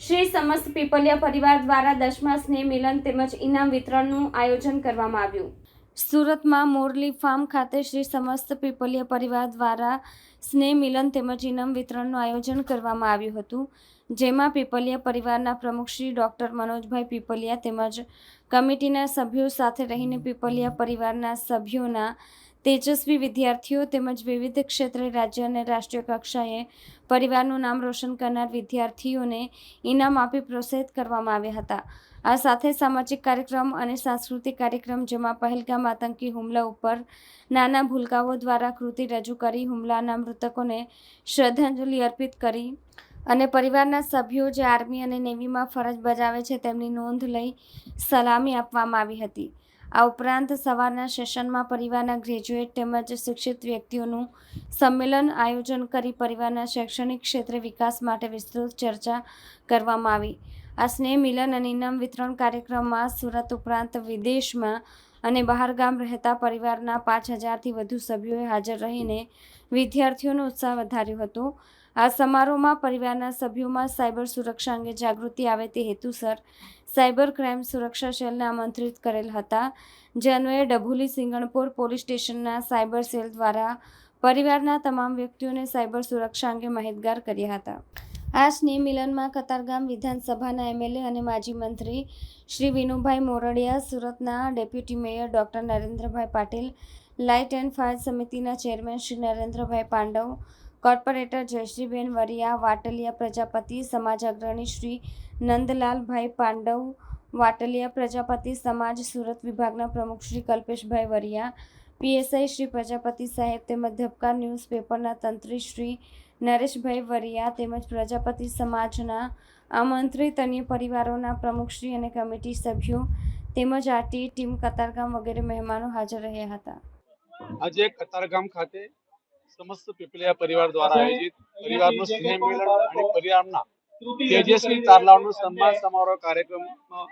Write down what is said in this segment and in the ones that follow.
શ્રી સમસ્ત પીપલિયા પરિવાર દ્વારા દસમા સ્નેહ મિલન તેમજ ઇનામ વિતરણનું આયોજન કરવામાં આવ્યું. સુરતમાં મોરલી ફાર્મ ખાતે શ્રી સમસ્ત પીપલિયા પરિવાર દ્વારા સ્નેહ મિલન તેમજ ઇનામ વિતરણનું આયોજન કરવામાં આવ્યું હતું, જેમાં પીપલિયા પરિવારના પ્રમુખ શ્રી ડૉક્ટર મનોજભાઈ પીપલિયા તેમજ કમિટીના સભ્યો સાથે રહીને પીપલિયા પરિવારના સભ્યોના તેજસ્વી વિદ્યાર્થીઓ તેમજ વિવિધ ક્ષેત્રે રાજ્ય અને રાષ્ટ્રીય કક્ષાએ પરિવારનું નામ રોશન કરનાર વિદ્યાર્થીઓને ઇનામ આપી પ્રોત્સાહિત કરવામાં આવ્યા હતા. આ સાથે સામાજિક કાર્યક્રમ અને સાંસ્કૃતિક કાર્યક્રમ, જેમાં પહેલગામ આતંકી હુમલા ઉપર નાના ભૂલકાઓ દ્વારા કૃતિ રજૂ કરી, હુમલાના મૃતકોને શ્રદ્ધાંજલિ અર્પિત કરી અને પરિવારના સભ્યો જે આર્મી અને નેવીમાં ફરજ બજાવે છે તેમની નોંધ લઈ સલામી આપવામાં આવી હતી. આ ઉપરાંત સવારના સેશનમાં પરિવારના ગ્રેજ્યુએટ તેમજ શિક્ષિત વ્યક્તિઓનું સંમેલન આયોજન કરી પરિવારના શૈક્ષણિક ક્ષેત્રે વિકાસ માટે વિસ્તૃત ચર્ચા કરવામાં આવી. આ સ્નેહ મિલન અને ઇનામ વિતરણ કાર્યક્રમમાં સુરત ઉપરાંત વિદેશમાં અને બહારગામ રહેતા પરિવારના પાંચ હજારથી વધુ સભ્યોએ હાજર રહીને વિદ્યાર્થીઓનો ઉત્સાહ વધાર્યો હતો. આ સમારોહમાં પરિવારના સભ્યોમાં સાયબર સુરક્ષા અંગે જાગૃતિ આવે તે હેતુસર સાયબર ક્રાઇમ સુરક્ષા સેલને આમંત્રિત કરેલ હતા. જે અન્વયે ડભોલી સિંગણપોર પોલીસ સ્ટેશનના સાયબર સેલ દ્વારા પરિવારના તમામ વ્યક્તિઓને સાયબર સુરક્ષા અંગે માહિતગાર કર્યા હતા. આ સ્નેહ મિલનમાં કતારગામ વિધાનસભાના એમએલએ અને માજી મંત્રી શ્રી વિનુભાઈ મોરડિયા, સુરતના deputy mayor doctor Narendrabhai Patil, light and fire સમિતિના ચેરમેન શ્રી નરેન્દ્રભાઈ પાંડવ કોર્પોરેટર જયશ્રીબેન વરિયા, વાટલિયા પ્રજાપતિ, સમાજ અગ્રણી શ્રી નંદલાલભાઈ પાંડવ, વાટલિયા પ્રજાપતિ, સમાજ સુરત વિભાગના પ્રમુખ શ્રી કલ્પેશભાઈ વરિયા, પીએસઆઈ શ્રી પ્રજાપતિ સાહેબ તેમજ ધબકાર ન્યૂઝપેપરના તંત્રી શ્રી નરેશભાઈ વરિયા તેમજ પ્રજાપતિ સમાજના આમંત્રિત અન્ય પરિવારોના પ્રમુખશ્રી અને કમિટી સભ્યો તેમજ આરટી ટીમ કતારગામ વગેરે મહેમાનો હાજર રહ્યા હતા. આજે કતારગામ ખાતે સમસ્ત પીપલિયા પરિવાર દ્વારા આયોજિત પરિવારનું સ્નેહ મિલન અને પરિવારના તેજસ્વી તારલાવનો સન્માન સમારોહ કાર્યક્રમમાં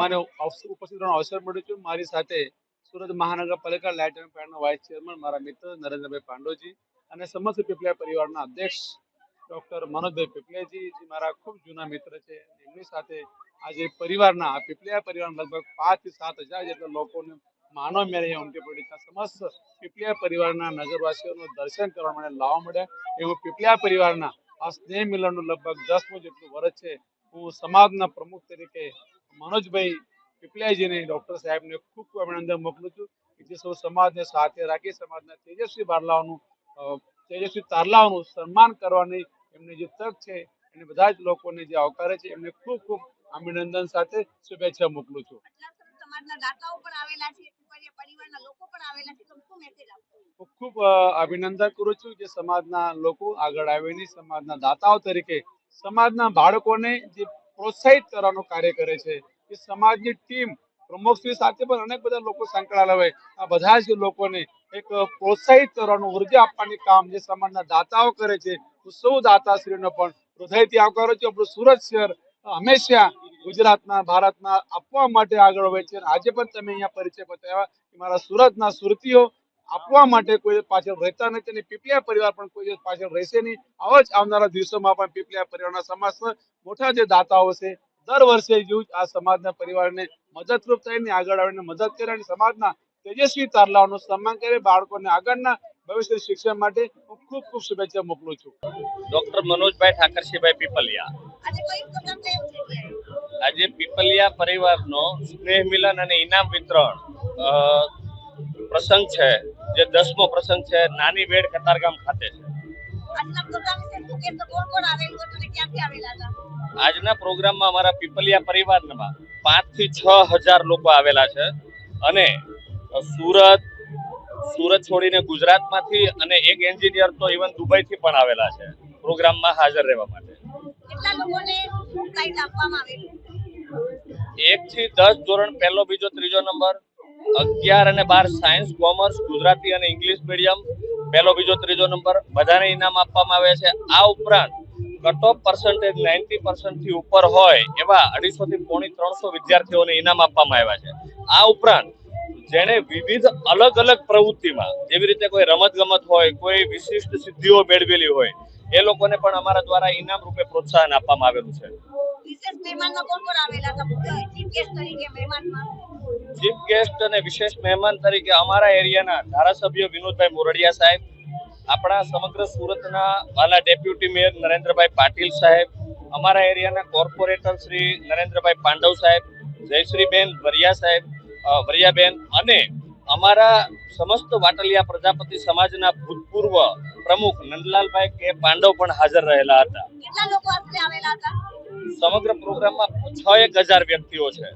મને ઉપસ્થિત રહેવાનો અવસર મળ્યો છે. મારી સાથે સુરત મહાનગરપાલિકા લાઇટ એન્ડ ફાયરના વાઇસ ચેરમેન મારા મિત્ર નરેન્દ્રભાઈ પાંડોજી અને સમસ્ત પીપલિયા પરિવારના અધ્યક્ષ ડોક્ટર મનોજભાઈ પીપલિયાજી જે મારા ખૂબ જૂના મિત્ર છે. એમની સાથે આજે પરિવારના પીપલિયા પરિવારના લગભગ પાંચથી સાત હજાર જેટલા લોકોને માનવ મેળે ઉમટી પડી સમસ્ત પીપલિયા પરિવારના નગરવાસીઓનું દર્શન કરવા માટે લાવવા મળ્યા. એવું પીપલિયા પરિવારના આ સ્નેહ મિલનનું લગભગ દસમું જેટલું વર્ષ છે. હું સમાજના પ્રમુખ તરીકે મનોજભાઈ પીપલિયાજીને ડૉક્ટર સાહેબને ખૂબ ખૂબ અભિનંદન મોકલું છું. જે સૌ સમાજને સાથે રાખી સમાજના તેજસ્વી બારલાઓનું તેજસ્વી તારલાઓનું સન્માન કરવાની એમની જે તક છે, એને બધા જ લોકોને જે આવકારે છે, એમને ખૂબ ખૂબ અભિનંદન સાથે શુભેચ્છા મોકલું છું. પણ ખૂબ અભિનંદન કરું છું જે સમાજના લોકો આગળ આવીને સમાજના દાતાઓ તરીકે, સમાજના બાળકોને જે પ્રોત્સાહિત કરવાનું કાર્ય કરે છે, એ સમાજની ટીમ પ્રમુખશ્રી સાથે પણ અનેક બધા લોકો સંકળાયેલા હોય. આ બધા જ લોકોને એક પ્રોત્સાહિત કરવાનું, ઊર્જા આપવાની કામ જે સમાજના દાતાઓ કરે છે હું સૌ દાતાશ્રીનો પણ હૃદયથી આવકારો છું. આપણું સુરત શહેર હંમેશા ગુજરાતના ભારતના આપવા માટે આગળ હોય છે. અને આજે પણ તમે અહીંયા પરિચય બતાવ્યા કે મારા સુરતના સુરતીઓ આપવા માટે કોઈ પાછળ રહેતા નથી અને પીપલિયા પરિવાર પણ કોઈ પાછળ રહેશે નહીં. આવા જ આવનારા દિવસોમાં પણ પીપલિયા પરિવારના સમાજના મોટા જે દાતાઓ છે દર વર્ષે જેવું આ સમાજના પરિવારને મદદરૂપ થઈને આગળ આવીને મદદ કરે અને સમાજના તેજસ્વી તારલાઓનું સન્માન કરે. બાળકોને આગળના ભવિષ્ય શિક્ષણ માટે હું ખૂબ ખૂબ શુભેચ્છા મોકલું છું. ડોક્ટર મનોજભાઈ ઠાકરસિંહભાઈ પીપલિયા. આજે પીપલિયા પરિવારનો સ્નેહ મિલન અને ઇનામ વિતરણ પ્રસંગ છે જે દસમો પ્રસંગ છે નાની વેડ કતારગામ ખાતે છે. આજના પ્રોગ્રામમાં અમારા પીપલિયા પરિવારમાં પાંચથી છ હજાર લોકો આવેલા છે અને સુરત સુરત છોડીને ગુજરાતમાંથી અને એક એન્જિનિયર તો ઇવન દુબઈથી પણ આવેલા છે પ્રોગ્રામમાં હાજર રહેવા માટે. પ્રાઇઝ આપવામાં આવેલું એક થી દસ ધોરણ, પહેલો, બીજો, ત્રીજો નંબર, અગિયાર અને બાર સાયન્સ, કોમર્સ, ગુજરાતી અને ઇંગ્લિશ મીડિયમ, પહેલો, બીજો, ત્રીજો નંબર, બધાને ઇનામ આપવામાં આવે છે. આ ઉપરાંત કટ ઓફ પર્સન્ટેજ નાઇન્ટી થી ઉપર હોય એવા અઢીસો થી પોણી ત્રણસો વિદ્યાર્થીઓને ઇનામ આપવામાં આવ્યા છે. આ ઉપરાંત જેણે વિવિધ અલગ અલગ પ્રવૃત્તિમાં, જેવી રીતે કોઈ રમત ગમત હોય, કોઈ વિશિષ્ટ સિદ્ધિઓ મેળવેલી હોય એ લોકોને પણ અમારા દ્વારા ઇનામ રૂપે પ્રોત્સાહન આપવામાં આવેલું છે. ગેસ્ટ ચીફ ગેસ્ટ અને વિશેષ મહેમાન તરીકે અમારા એરિયાના ધારાસભ્ય વિનોદભાઈ મોરડિયા સાહેબ આપણા સમગ્ર સુરતના વાલા ડેપ્યુટી મેયર નરેન્દ્રભાઈ પાટીલ સાહેબ અમારા એરિયાના કોર્પોરેટર શ્રી નરેન્દ્રભાઈ પાંડવ સાહેબ જયશ્રીબેન વરિયા સાહેબ વરિયાબેન અને અમારા સમસ્ત વાટલિયા પ્રજાપતિ સમાજના ભૂતપૂર્વ પ્રમુખ નંદલાલભાઈ કે પાંડવ પણ હાજર રહેલા હતા. સમગ્ર પ્રોગ્રામમાં છ. એક હજાર વ્યક્તિઓ છે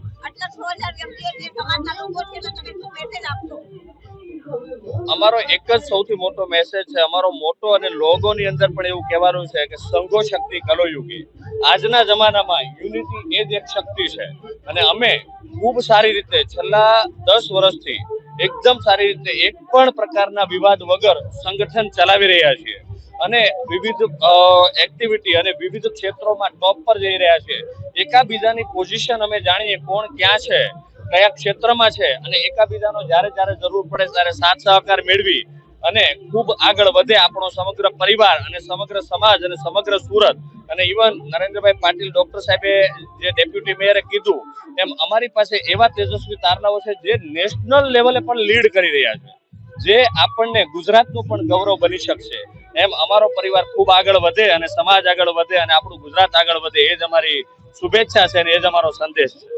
અમારો એક જ સૌથી મોટો મેસેજ છે. અમારો મોટો અને લોગોની અંદર પણ એવું કહેવાનું છે કે સંઘો શક્તિ કલોયુગી. આજના જમાનામાં યુનિટી એ જ એક શક્તિ છે. અને અમે ખૂબ સારી રીતે છેલ્લા દસ વર્ષથી એકદમ સારી રીતે એક પણ પ્રકારના વિવાદ વગર સંગઠન ચલાવી રહ્યા છીએ અને વિવિધ એક્ટિવિટી અને વિવિધ ક્ષેત્રોમાં ટોપ પર જઈ રહ્યા છે. એકાબીજાની પોઝિશન અમે જાણીએ કોણ ક્યાં છે, કયા ક્ષેત્રમાં છે અને એકાબીજાનો જ્યારે જ્યારે જરૂર પડે ત્યારે સાથ સહકાર મેળવી અને ખૂબ આગળ વધે આપણો સમગ્ર પરિવાર અને સમગ્ર સમાજ અને સમગ્ર સુરત. અને ઇવન નરેન્દ્રભાઈ પાટીલ ડોક્ટર સાહેબે જે ડેપ્યુટી મેયરે કીધું એમ અમારી પાસે એવા તેજસ્વી તારલાઓ છે જે નેશનલ લેવલે પણ લીડ કરી રહ્યા છે. જે આપણને ગુજરાતનું પણ ગૌરવ બની શકશે. એમ અમારો પરિવાર ખૂબ આગળ વધે અને સમાજ આગળ વધે અને આપણું ગુજરાત આગળ વધે. એ જ અમારી શુભેચ્છા છે અને એ જ અમારો સંદેશ છે.